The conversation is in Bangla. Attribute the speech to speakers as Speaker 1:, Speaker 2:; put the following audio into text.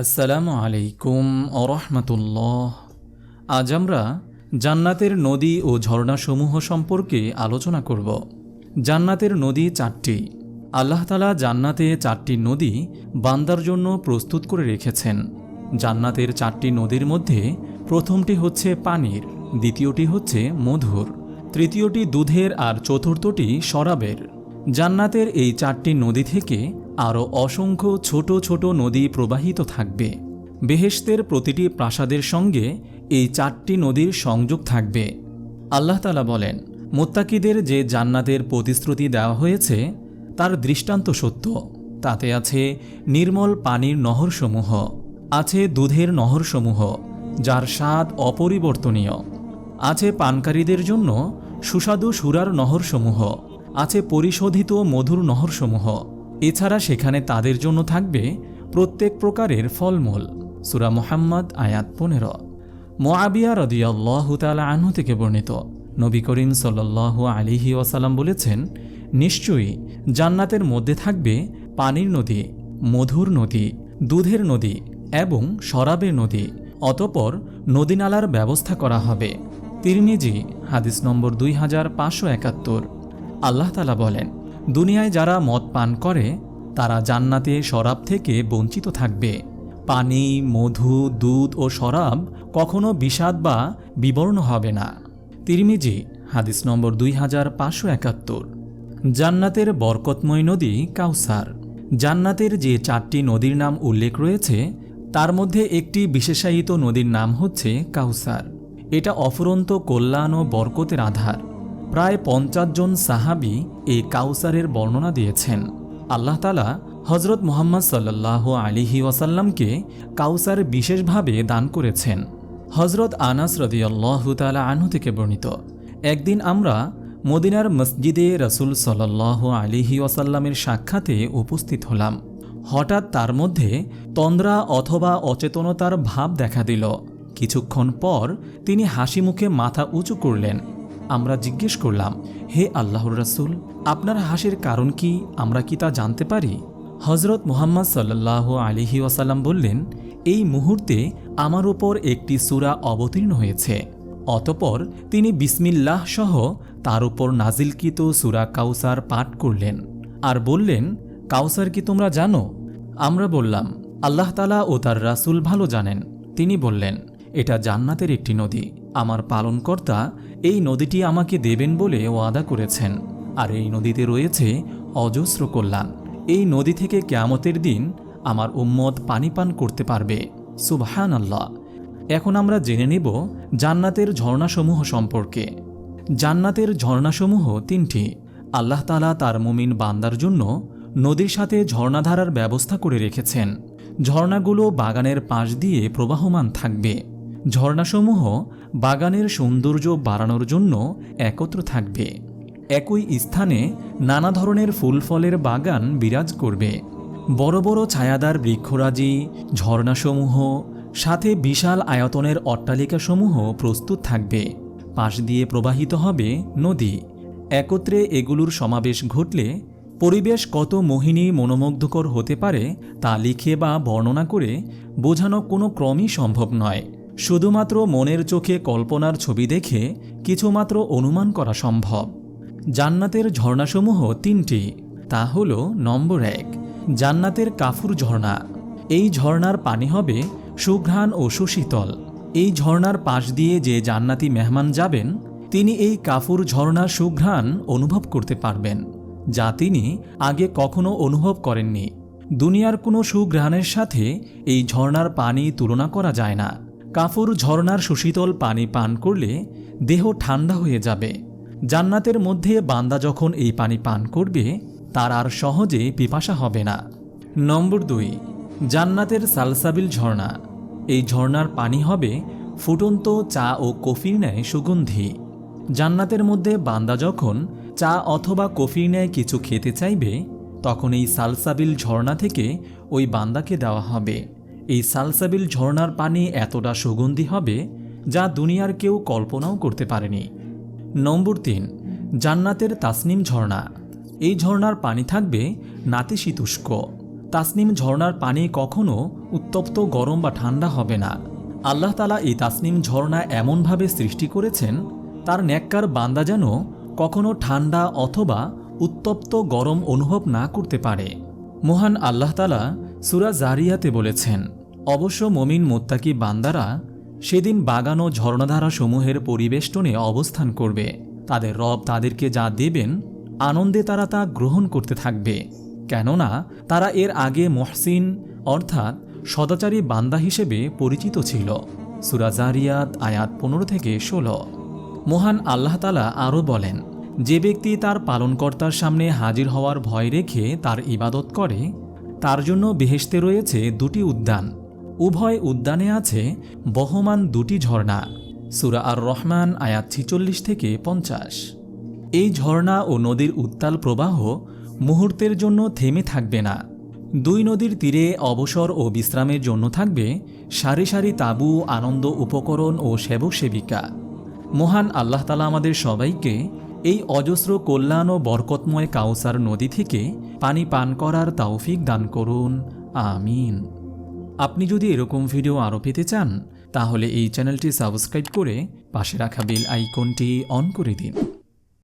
Speaker 1: আসসালামু আলাইকুম আরহামতুল্লাহ আজ আমরা জান্নাতের নদী ও ঝর্ণাসমূহ সম্পর্কে আলোচনা করব। জান্নাতের নদী চারটি। আল্লাহ তালা জান্নাতে চারটি নদী বান্দার জন্য প্রস্তুত করে রেখেছেন। জান্নাতের চারটি নদীর মধ্যে প্রথমটি হচ্ছে পানির, দ্বিতীয়টি হচ্ছে মধুর, তৃতীয়টি দুধের আর চতুর্থটি শরাবের। জান্নাতের এই চারটি নদী থেকে আরও অসংখ্য ছোট ছোট নদী প্রবাহিত থাকবে। বেহেশতের প্রতিটি প্রাসাদের সঙ্গে এই চারটি নদীর সংযোগ থাকবে। আল্লাহ তালা বলেন, মোত্তাকিদের যে জান্নাতের প্রতিশ্রুতি দেওয়া হয়েছে, তার দৃষ্টান্ত সত্য। তাতে আছে নির্মল পানির নহরসমূহ, আছে দুধের নহরসমূহ, যার স্বাদ অপরিবর্তনীয়। আছে পানকারীদের জন্য সুস্বাদু সুরার নহরসমূহ, আছে পরিশোধিত মধুর নহরসমূহ। এছাড়া সেখানে তাদের জন্য থাকবে প্রত্যেক প্রকারের ফলমূল। সুরা মোহাম্মদ, আয়াত পনেরো। মোয়াবিয়া রদিয়াল্লাহ তালা আনহু থেকে বর্ণিত। নবী করিম সাল্লাহ আলিহি ওয়াসাল্লাম বলেছেন, নিশ্চয়ই জান্নাতের মধ্যে থাকবে পানির নদী, মধুর নদী, দুধের নদী এবং শরাবের নদী। অতপর নদীনালার ব্যবস্থা করা হবে। তিরমিজি, হাদিস নম্বর দুই হাজার পাঁচশো একাত্তর। আল্লাহ তালা বলেন দুনিয়ায় যারা মদ পান করে, তারা জান্নাতে শরাব থেকে বঞ্চিত থাকবে। পানি, মধু, দুধ ও শরাব কখনো বিষাদ বা বিবর্ণ হবে না। তিরমিজি, হাদিস নম্বর দুই হাজার পাঁচশো একাত্তর। জান্নাতের বরকতময় নদী কাউসার। জান্নাতের যে চারটি নদীর নাম উল্লেখ রয়েছে, তার মধ্যে একটি বিশেষায়িত নদীর নাম হচ্ছে কাউসার। এটা অফুরন্ত কল্যাণ ও বরকতের আধার। প্রায় পঞ্চাশ জন সাহাবি এই কাউসারের বর্ণনা দিয়েছেন। আল্লাহ তালা হজরত মোহাম্মদ সাল্লাহ আলিহি ওয়াসাল্লামকে কাউসার বিশেষভাবে দান করেছেন। হজরত আনাস রদিয়াল্লাহ তালা আনহু থেকে বর্ণিত, একদিন আমরা মদিনার মসজিদে রসুল সাল্লাহ আলিহি ওয়াসাল্লামের সাক্ষাতে উপস্থিত হলাম। হঠাৎ তার মধ্যে তন্দ্রা অথবা অচেতনতার ভাব দেখা দিল। কিছুক্ষণ পর তিনি হাসি মুখে মাথা উঁচু করলেন। আমরা জিজ্ঞেস করলাম, হে আল্লাহর রাসূল, আপনার হাসির কারণ কি আমরা কি তা জানতে পারি? হজরত মুহাম্মদ সাল্লাহ আলিহি ওয়াসাল্লাম বললেন, এই মুহূর্তে আমার ওপর একটি সূরা অবতীর্ণ হয়েছে। অতপর তিনি বিসমিল্লাহ সহ তার উপর নাজিলকৃত সূরা কাউসার পাঠ করলেন আর বললেন, কাউসার কি তোমরা জানো? আমরা বললাম, আল্লাহ তালা ও তার রাসূল ভালো জানেন। তিনি বললেন, এটা জান্নাতের একটি নদী। আমার পালনকর্তা এই নদীটি আমাকে দেবেন বলে ওয়াদা করেছেন, আর এই নদীতে রয়েছে অজস্র কল্যাণ। এই নদী থেকে কেয়ামতের দিন আমার উম্মত পানি পান করতে পারবে। সুবহান আল্লাহ এখন আমরা জেনে নেব জান্নাতের ঝর্ণাসমূহ সম্পর্কে। জান্নাতের ঝর্ণাসমূহ তিনটি। আল্লাহ তালা তার মুমিন বান্দার জন্য নদীর সাথে ঝর্ণাধারার ব্যবস্থা করে রেখেছেন। ঝর্ণাগুলো বাগানের পাশ দিয়ে প্রবাহমান থাকবে। ঝর্ণাসমূহ বাগানের সৌন্দর্য বাড়ানোর জন্য একত্র থাকবে। একই স্থানে নানা ধরনের ফুল ফলের বাগান বিরাজ করবে। বড় বড় ছায়াদার বৃক্ষরাজি, ঝর্ণাসমূহ, সাথে বিশাল আয়তনের অট্টালিকাসমূহ প্রস্তুত থাকবে। পাশ দিয়ে প্রবাহিত হবে নদী। একত্রে এগুলোর সমাবেশ ঘটলে পরিবেশ কত মোহিনী মনোমুগ্ধকর হতে পারে তা লিখে বা বর্ণনা করে বোঝানো কোনো ক্রমই সম্ভব নয়। শুধুমাত্র মনের চোখে কল্পনার ছবি দেখে কিছুমাত্র অনুমান করা সম্ভব। জান্নাতের ঝর্ণাসমূহ তিনটি, তা হল নম্বর এক, জান্নাতের কাফুর ঝর্ণা। এই ঝর্ণার পানি হবে সুঘ্রাণ ও সুশীতল। এই ঝর্ণার পাশ দিয়ে যে জান্নাতি মেহমান যাবেন, তিনি এই কাফুর ঝর্ণার সুঘ্রাণ অনুভব করতে পারবেন, যা তিনি আগে কখনো অনুভব করেননি। দুনিয়ার কোনো সুঘ্রাণের সাথে এই ঝর্ণার পানি তুলনা করা যায় না। কাফুর ঝর্ণার সুশীতল পানি পান করলে দেহ ঠান্ডা হয়ে যাবে। জান্নাতের মধ্যে বান্দা যখন এই পানি পান করবে, তার আর সহজে পিপাসা হবে না। নম্বর দুই, জান্নাতের সালসাবিল ঝর্ণা এই ঝর্ণার পানি হবে ফুটন্ত চা ও কফির ন্যায় সুগন্ধি। জান্নাতের মধ্যে বান্দা যখন চা অথবা কফির ন্যায় কিছু খেতে চাইবে, তখন এই সালসাবিল ঝর্ণা থেকে ওই বান্দাকে দেওয়া হবে। এই সালসাবিল ঝর্ণার পানি এতটা সুগন্ধি হবে যা দুনিয়ার কেউ কল্পনাও করতে পারেনি। নম্বর তিন, জান্নাতের তাসনিম ঝর্ণা। এই ঝর্ণার পানি থাকবে নাতিশীতুষ্ক। তাসনিম ঝর্ণার পানি কখনো উত্তপ্ত, গরম বা ঠান্ডা হবে না। আল্লাহ তালা এই তাসনিম ঝর্ণা এমনভাবে সৃষ্টি করেছেন, তার ন্যাক্কার বান্দা যেন কখনো ঠান্ডা অথবা উত্তপ্ত, গরম অনুভব না করতে পারে। মহান আল্লাহ তালা সুরা জারিয়াতে বলেছেন, অবশ্য মমিন মোত্তাকি বান্দারা সেদিন বাগানো ঝর্ণাধারা সমূহের পরিবেষ্টনে অবস্থান করবে। তাদের রব তাদেরকে যা দেবেন, আনন্দে তারা তা গ্রহণ করতে থাকবে। কেননা তারা এর আগে মহসিন, অর্থাৎ সদাচারী বান্দা হিসেবে পরিচিত ছিল। সুরাজারিয়াত আয়াত পনেরো থেকে ষোলো। মহান আল্লাহ তালা আরও বলেন, যে ব্যক্তি তার পালনকর্তার সামনে হাজির হওয়ার ভয় রেখে তার ইবাদত করে তার জন্য বেহেশতে রয়েছে দুটি উদ্যান। উভয় উদ্যানে আছে বহমান দুটি ঝর্ণা। সুরা আর রহমান আয়াত ছিচল্লিশ থেকে পঞ্চাশ। এই ঝর্ণা ও নদীর উত্তাল প্রবাহ মুহূর্তের জন্য থেমে থাকবে না। দুই নদীর তীরে অবসর ও বিশ্রামের জন্য থাকবে সারি সারি তাঁবু, আনন্দ উপকরণ ও সেবক সেবিকা মহান আল্লাহ তালা আমাদের সবাইকে এই অজস্র কল্যাণ ও বরকতময় কাউসার নদী থেকে পানি পান করার তাওফিক দান করুন। আমিন। আপনি যদি এরকম ভিডিও আরও পেতে চান, তাহলে এই চ্যানেলটি সাবস্ক্রাইব করে পাশে রাখা বেল আইকনটি অন করে দিন।